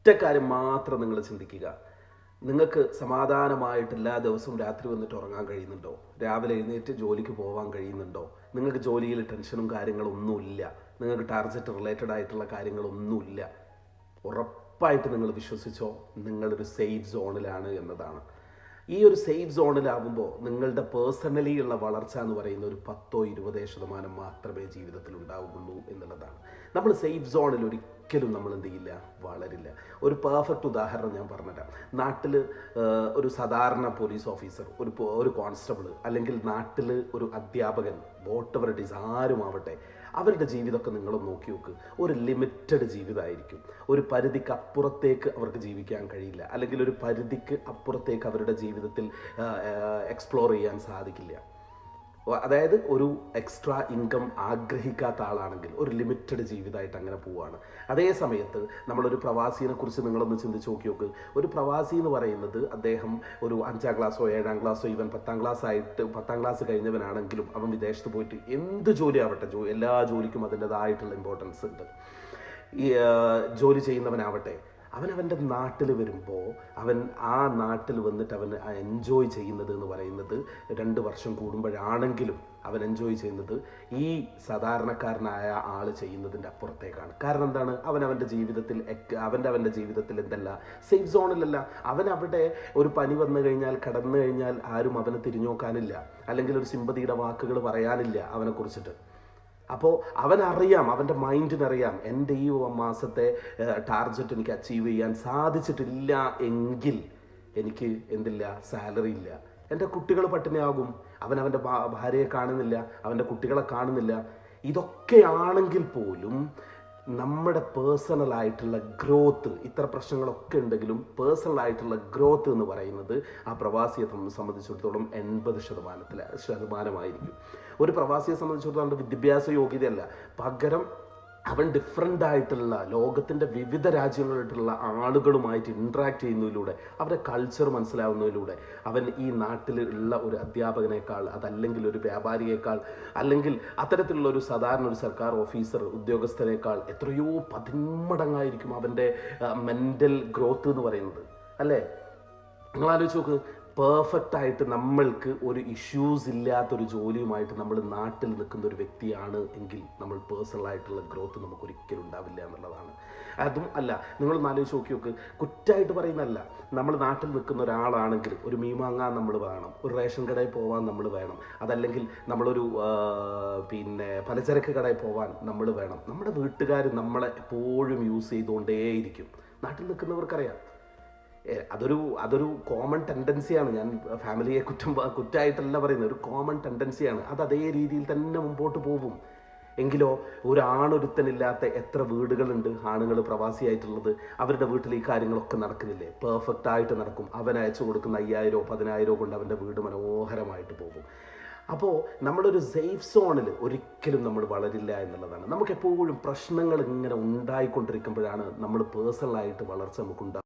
ഒറ്റ കാര്യം മാത്രം നിങ്ങൾ ചിന്തിക്കുക. നിങ്ങൾക്ക് സമാധാനമായിട്ട് എല്ലാ ദിവസവും രാത്രി വന്നിട്ട് ഉറങ്ങാൻ കഴിയുന്നുണ്ടോ? രാവിലെ എഴുന്നേറ്റ് ജോലിക്ക് പോകാൻ കഴിയുന്നുണ്ടോ? നിങ്ങൾക്ക് ജോലിയിൽ ടെൻഷനും കാര്യങ്ങളും ഒന്നുമില്ല. നിങ്ങൾക്ക് ടാർഗറ്റ് റിലേറ്റഡ് ആയിട്ടുള്ള കാര്യങ്ങളൊന്നുമില്ല. ഉറപ്പായിട്ട് നിങ്ങൾ വിശ്വസിച്ചോ? നിങ്ങളൊരു സേഫ് സോണിലാണ് എന്നതാണ്. ഈ ഒരു സേഫ് സോണിലാകുമ്പോൾ നിങ്ങളുടെ പേഴ്സണലി ഉള്ള വളർച്ച എന്ന് പറയുന്ന ഒരു പത്തോ ഇരുപതേ ശതമാനം മാത്രമേ ജീവിതത്തിൽ ഉണ്ടാവുകയുള്ളൂ എന്നുള്ളതാണ്. നമ്മൾ സേഫ് സോണിൽ ഒരിക്കലും നമ്മൾ എന്ത് ചെയ്യില്ല? വളരില്ല. ഒരു പെർഫെക്റ്റ് ഉദാഹരണം ഞാൻ പറഞ്ഞുതരാം. നാട്ടിൽ ഒരു സാധാരണ പോലീസ് ഓഫീസർ ഒരു ഒരു കോൺസ്റ്റബിൾ അല്ലെങ്കിൽ നാട്ടിൽ ഒരു അധ്യാപകൻ വോട്ട് ഇറ്റ് ഈസ് ആരുമാവട്ടെ അവരുടെ ജീവിതമൊക്കെ നിങ്ങൾ നോക്കി നോക്ക്. ഒരു ലിമിറ്റഡ് ജീവിതമായിരിക്കും. ഒരു പരിധിക്ക് അപ്പുറത്തേക്ക് അവർക്ക് ജീവിക്കാൻ കഴിയില്ല. അല്ലെങ്കിൽ ഒരു പരിധിക്ക് അപ്പുറത്തേക്ക് അവരുടെ ജീവിതത്തിൽ എക്സ്പ്ലോർ ചെയ്യാൻ സാധിക്കില്ല. അതായത് ഒരു എക്സ്ട്രാ ഇൻകം ആഗ്രഹിക്കാത്ത ആളാണെങ്കിൽ ഒരു ലിമിറ്റഡ് ജീവിതമായിട്ട് അങ്ങനെ പോവുകയാണ് അതേ സമയത്ത് നമ്മളൊരു പ്രവാസിനെ കുറിച്ച് നിങ്ങളൊന്ന് ചിന്തിച്ച് നോക്കി നോക്ക്. ഒരു പ്രവാസി എന്ന് പറയുന്നത് അദ്ദേഹം ഒരു അഞ്ചാം ക്ലാസ്സോ ഏഴാം ക്ലാസ്സോ ഈവൻ പത്താം ക്ലാസ് ആയിട്ട് പത്താം ക്ലാസ് കഴിഞ്ഞവനാണെങ്കിലും അവൻ വിദേശത്ത് പോയിട്ട് എന്ത് ജോലി ആവട്ടെ എല്ലാ ജോലിക്കും അതിന്റെതായിട്ടുള്ള ഇമ്പോർട്ടൻസ് ഉണ്ട്. ഈ ജോലി ചെയ്യുന്നവനാവട്ടെ. അവൻ അവന്റെ നാട്ടിൽ വരുമ്പോൾ അവൻ ആ നാട്ടിൽ വന്നിട്ട് അവൻ എൻജോയ് ചെയ്യുന്നത് എന്ന് പറയുന്നത് രണ്ട് വർഷം കൂടുമ്പോഴാണെങ്കിലും അവൻ എൻജോയ് ചെയ്യുന്നത് ഈ സാധാരണക്കാരനായ ആൾ ചെയ്യുന്നതിന്റെ അപ്പുറത്തേക്കാണ്. കാരണം എന്താണ്? അവൻ അവന്റെ ജീവിതത്തിൽ അവന്റെ അവന്റെ ജീവിതത്തിൽ എന്തല്ല സേഫ് സോണിലല്ല അവൻ അവിടെ ഒരു പനി വന്നു കഴിഞ്ഞാൽ കടന്നു കഴിഞ്ഞാൽ ആരും അവനെ തിരിഞ്ഞു നോക്കാനില്ല. അല്ലെങ്കിൽ ഒരു സിമ്പതിയുടെ വാക്കുകൾ പറയാനില്ല അവനെ കുറിച്ചിട്ട് അപ്പോൾ അവനറിയാം അവന്റെ മൈൻഡിനറിയാം എന്റെ ഈ മാസത്തെ ടാർഗറ്റ് എനിക്ക് അച്ചീവ് ചെയ്യാൻ സാധിച്ചിട്ടില്ല എങ്കിൽ എനിക്ക് എന്തില്ല സാലറി ഇല്ല. എന്റെ കുട്ടികൾ പട്ടിണിയാകും. അവൻ അവന്റെ ഭാര്യയെ കാണുന്നില്ല അവന്റെ കുട്ടികളെ കാണുന്നില്ല. ഇതൊക്കെയാണെങ്കിൽ പോലും നമ്മുടെ പേഴ്സണൽ ആയിട്ടുള്ള ഗ്രോത്ത് ഇത്ര പ്രശ്നങ്ങളൊക്കെ ഉണ്ടെങ്കിലും പേഴ്സണൽ ആയിട്ടുള്ള ഗ്രോത്ത് എന്ന് പറയുന്നത് ആ പ്രവാസിയെ സംബന്ധിച്ചിടത്തോളം എൺപത് ശതമാനത്തിൽ ശതമാനമായിരിക്കും. ഒരു പ്രവാസിയെ സംബന്ധിച്ചിടത്തോളം വിദ്യാഭ്യാസ യോഗ്യതയല്ല. പകരം അവൻ ഡിഫറെന്റ് ആയിട്ടുള്ള ലോകത്തിന്റെ വിവിധ രാജ്യങ്ങളായിട്ടുള്ള ആളുകളുമായിട്ട് ഇൻട്രാക്ട് ചെയ്യുന്നതിലൂടെ അവരുടെ കൾച്ചർ മനസ്സിലാവുന്നതിലൂടെ അവൻ ഈ നാട്ടിൽ ഉള്ള ഒരു അധ്യാപകനേക്കാൾ അതല്ലെങ്കിൽ ഒരു വ്യാപാരിയേക്കാൾ അല്ലെങ്കിൽ അത്തരത്തിലുള്ള ഒരു സാധാരണ ഒരു സർക്കാർ ഓഫീസർ ഉദ്യോഗസ്ഥനേക്കാൾ എത്രയോ പതിന്മടങ്ങായിരിക്കും അവന്റെ മെന്റൽ ഗ്രോത്ത് എന്ന് പറയുന്നത്. അല്ലേ? നിങ്ങൾ ആലോചിച്ച് നോക്ക് പെർഫെക്റ്റ് ആയിട്ട് നമ്മൾക്ക് ഒരു ഇഷ്യൂസ് ഇല്ലാത്തൊരു ജോലിയുമായിട്ട് നമ്മൾ നാട്ടിൽ നിൽക്കുന്ന ഒരു വ്യക്തിയാണ് എങ്കിൽ നമ്മൾ പേഴ്സണലായിട്ടുള്ള ഗ്രോത്ത് നമുക്ക് ഒരിക്കലും ഉണ്ടാവില്ല എന്നുള്ളതാണ്. അതും അല്ല നിങ്ങൾ ആലോചിച്ച് നോക്കി നോക്ക്. കുറ്റമായിട്ട് പറയുന്നതല്ല. നമ്മൾ നാട്ടിൽ നിൽക്കുന്ന ഒരാളാണെങ്കിൽ ഒരു മീൻ വാങ്ങാൻ നമ്മൾ വേണം ഒരു റേഷൻ കടയിൽ പോകാൻ നമ്മൾ വേണം അതല്ലെങ്കിൽ നമ്മളൊരു പിന്നെ പലചരക്ക് കടയിൽ പോകാൻ നമ്മൾ വേണം. നമ്മുടെ വീട്ടുകാർ നമ്മളെ എപ്പോഴും യൂസ് ചെയ്തുകൊണ്ടേയിരിക്കും. നാട്ടിൽ നിൽക്കുന്നവർക്കറിയാം. അതൊരു അതൊരു കോമൺ ടെൻഡൻസിയാണ് ഞാൻ ഫാമിലിയെ കുറ്റം കുറ്റമായിട്ടല്ല പറയുന്നത്. ഒരു കോമൺ ടെൻഡൻസിയാണ് അത് അതേ രീതിയിൽ തന്നെ മുമ്പോട്ട് പോകും. എങ്കിലോ ഒരാണൊരുത്തനില്ലാത്ത എത്ര വീടുകളുണ്ട് ആണുങ്ങൾ പ്രവാസിയായിട്ടുള്ളത് അവരുടെ വീട്ടിൽ ഈ കാര്യങ്ങളൊക്കെ നടക്കുന്നില്ലേ? പെർഫെക്റ്റ് ആയിട്ട് നടക്കും. അവൻ അയച്ചു കൊടുക്കുന്ന അയ്യായിരോ പതിനായിരോ കൊണ്ട് അവന്റെ വീട് മനോഹരമായിട്ട് പോകും. അപ്പോൾ നമ്മളൊരു സേഫ് സോണിൽ ഒരിക്കലും നമ്മൾ വളരില്ല എന്നുള്ളതാണ്. നമുക്ക് എപ്പോഴും പ്രശ്നങ്ങൾ ഇങ്ങനെ ഉണ്ടായിക്കൊണ്ടിരിക്കുമ്പോഴാണ് നമ്മൾ പേഴ്സണലായിട്ട് വളർച്ച നമുക്കുണ്ടാകും